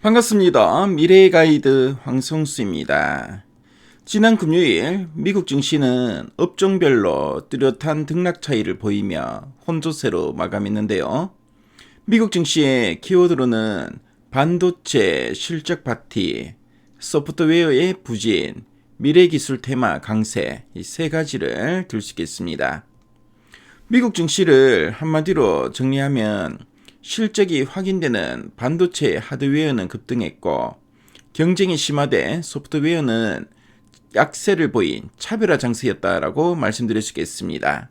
반갑습니다. 미래의 가이드 황성수입니다. 지난 금요일 미국 증시는 업종별로 뚜렷한 등락 차이를 보이며 혼조세로 마감했는데요. 미국 증시의 키워드로는 반도체 실적 파티, 소프트웨어의 부진, 미래기술 테마 강세 이 세 가지를 들 수 있겠습니다. 미국 증시를 한마디로 정리하면 실적이 확인되는 반도체 하드웨어는 급등했고 경쟁이 심화돼 소프트웨어는 약세를 보인 차별화 장세였다라고 말씀드릴 수 있겠습니다.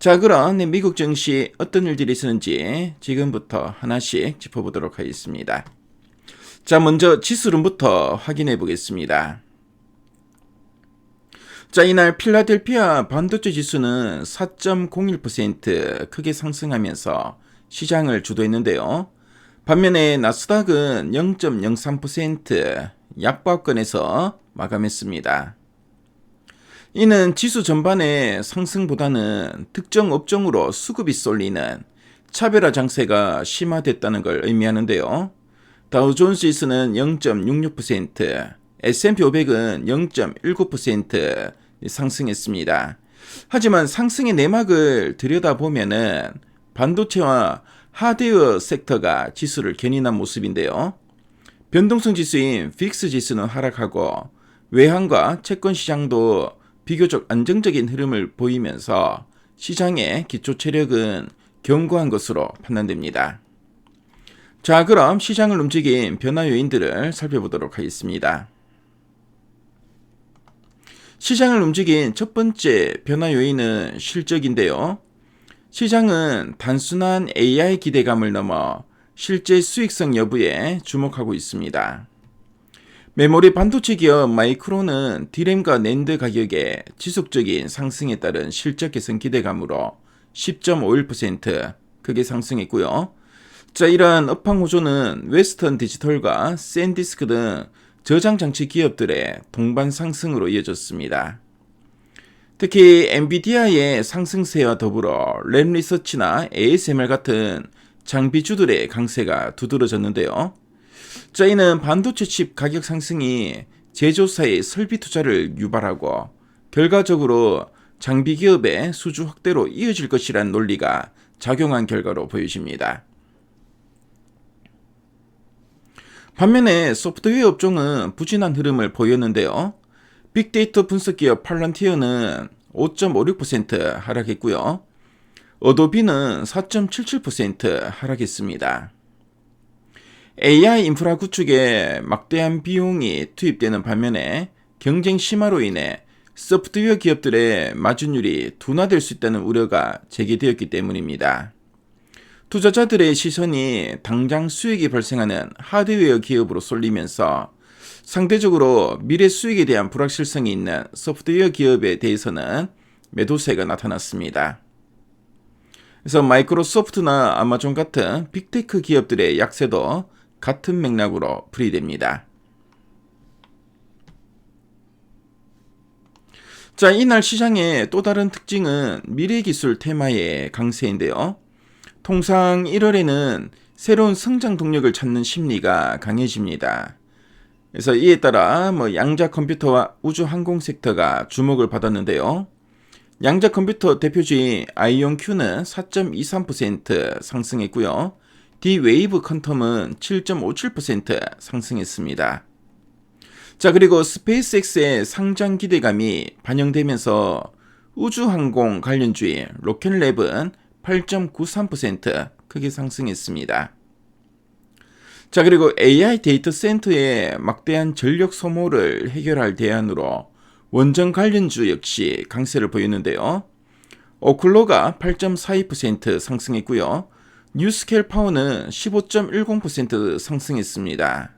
자, 그럼 미국 증시 어떤 일들이 있었는지 지금부터 하나씩 짚어보도록 하겠습니다. 자, 먼저 지수론부터 확인해 보겠습니다. 자, 이날 필라델피아 반도체 지수는 4.01% 크게 상승하면서 시장을 주도했는데요. 반면에 나스닥은 0.03% 약보합권에서 마감했습니다. 이는 지수 전반의 상승보다는 특정 업종으로 수급이 쏠리는 차별화 장세가 심화됐다는 걸 의미하는데요. 다우존스지수는 0.66%, S&P 500은 0.19% 상승했습니다. 하지만 상승의 내막을 들여다보면은 반도체와 하드웨어 섹터가 지수를 견인한 모습인데요. 변동성 지수인 픽스 지수는 하락하고 외환과 채권 시장도 비교적 안정적인 흐름을 보이면서 시장의 기초 체력은 견고한 것으로 판단됩니다. 자, 그럼 시장을 움직인 변화 요인들을 살펴보도록 하겠습니다. 시장을 움직인 첫 번째 변화 요인은 실적인데요. 시장은 단순한 AI 기대감을 넘어 실제 수익성 여부에 주목하고 있습니다. 메모리 반도체 기업 마이크론은 디램과 낸드 가격의 지속적인 상승에 따른 실적 개선 기대감으로 10.51% 크게 상승했고요. 자, 이러한 업황 호조는 웨스턴 디지털과 샌디스크 등 저장 장치 기업들의 동반 상승으로 이어졌습니다. 특히 엔비디아의 상승세와 더불어 램 리서치나 ASML 같은 장비주들의 강세가 두드러졌는데요. 자, 이는 반도체 칩 가격 상승이 제조사의 설비 투자를 유발하고 결과적으로 장비 기업의 수주 확대로 이어질 것이란 논리가 작용한 결과로 보여집니다. 반면에 소프트웨어 업종은 부진한 흐름을 보였는데요. 빅데이터 분석 기업 팔란티어는 5.56% 하락했고요. 어도비는 4.77% 하락했습니다. AI 인프라 구축에 막대한 비용이 투입되는 반면에 경쟁 심화로 인해 소프트웨어 기업들의 마진율이 둔화될 수 있다는 우려가 제기되었기 때문입니다. 투자자들의 시선이 당장 수익이 발생하는 하드웨어 기업으로 쏠리면서 상대적으로 미래 수익에 대한 불확실성이 있는 소프트웨어 기업에 대해서는 매도세가 나타났습니다. 그래서 마이크로소프트나 아마존 같은 빅테크 기업들의 약세도 같은 맥락으로 풀이됩니다. 자, 이날 시장의 또 다른 특징은 미래기술 테마의 강세인데요. 통상 1월에는 새로운 성장 동력을 찾는 심리가 강해집니다. 그래서 이에 따라 뭐 양자 컴퓨터와 우주 항공 섹터가 주목을 받았는데요. 양자 컴퓨터 대표주인 아이온 큐는 4.23% 상승했고요. D 웨이브 컨텀은 7.57% 상승했습니다. 자, 그리고 스페이스X의 상장 기대감이 반영되면서 우주항공 관련주인 로켓랩은 8.93% 크게 상승했습니다. 자, 그리고 AI 데이터 센터의 막대한 전력 소모를 해결할 대안으로 원전 관련주 역시 강세를 보였는데요. 오클로가 8.42% 상승했고요. 뉴스케일 파워는 15.10% 상승했습니다.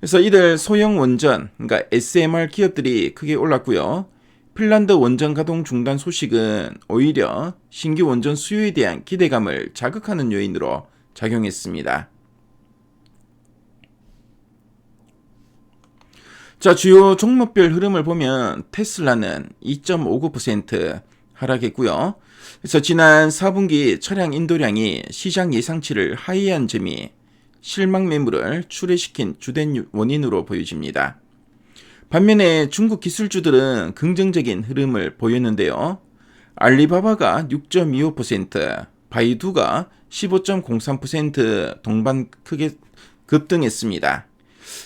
그래서 이들 소형 원전, 그러니까 SMR 기업들이 크게 올랐고요. 핀란드 원전 가동 중단 소식은 오히려 신규 원전 수요에 대한 기대감을 자극하는 요인으로 작용했습니다. 자, 주요 종목별 흐름을 보면 테슬라는 2.59% 하락했고요. 그래서 지난 4분기 차량 인도량이 시장 예상치를 하회한 점이 실망 매물을 출회시킨 주된 원인으로 보여집니다. 반면에 중국 기술주들은 긍정적인 흐름을 보였는데요. 알리바바가 6.25%, 바이두가 15.03% 동반 크게 급등했습니다.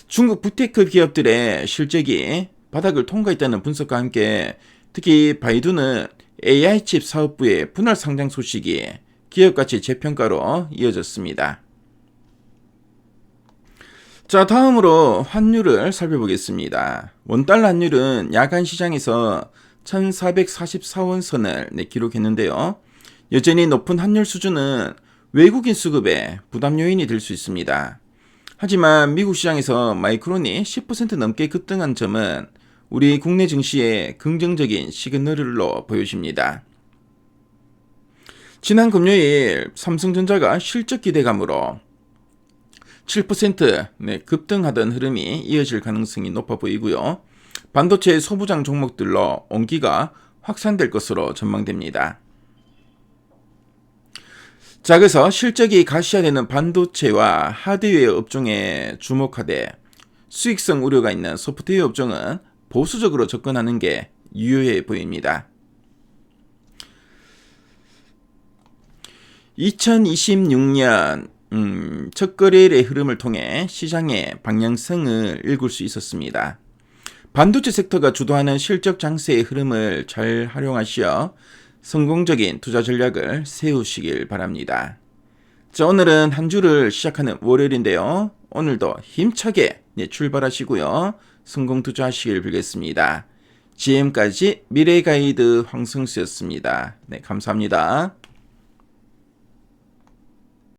중국 부테크 기업들의 실적이 바닥을 통과했다는 분석과 함께 특히 바이두는 AI 칩 사업부의 분할 상장 소식이 기업 가치 재평가로 이어졌습니다. 자, 다음으로 환율을 살펴보겠습니다. 원달러 환율은 야간 시장에서 1444원 선을 네, 기록했는데요. 여전히 높은 환율 수준은 외국인 수급에 부담 요인이 될 수 있습니다. 하지만 미국 시장에서 마이크론이 10% 넘게 급등한 점은 우리 국내 증시의 긍정적인 시그널로 보여집니다. 지난 금요일 삼성전자가 실적 기대감으로 7% 네, 급등하던 흐름이 이어질 가능성이 높아 보이고요. 반도체 소부장 종목들로 온기가 확산될 것으로 전망됩니다. 자, 그래서 실적이 가시화되는 반도체와 하드웨어 업종에 주목하되 수익성 우려가 있는 소프트웨어 업종은 보수적으로 접근하는 게 유효해 보입니다. 2026년 음, 첫 거래일의 흐름을 통해 시장의 방향성을 읽을 수 있었습니다. 반도체 섹터가 주도하는 실적 장세의 흐름을 잘 활용하시어 성공적인 투자 전략을 세우시길 바랍니다. 자, 오늘은 한 주를 시작하는 월요일인데요. 오늘도 힘차게 네, 출발하시고요. 성공 투자하시길 빌겠습니다. 지금까지 미래 가이드 황승수였습니다. 네, 감사합니다.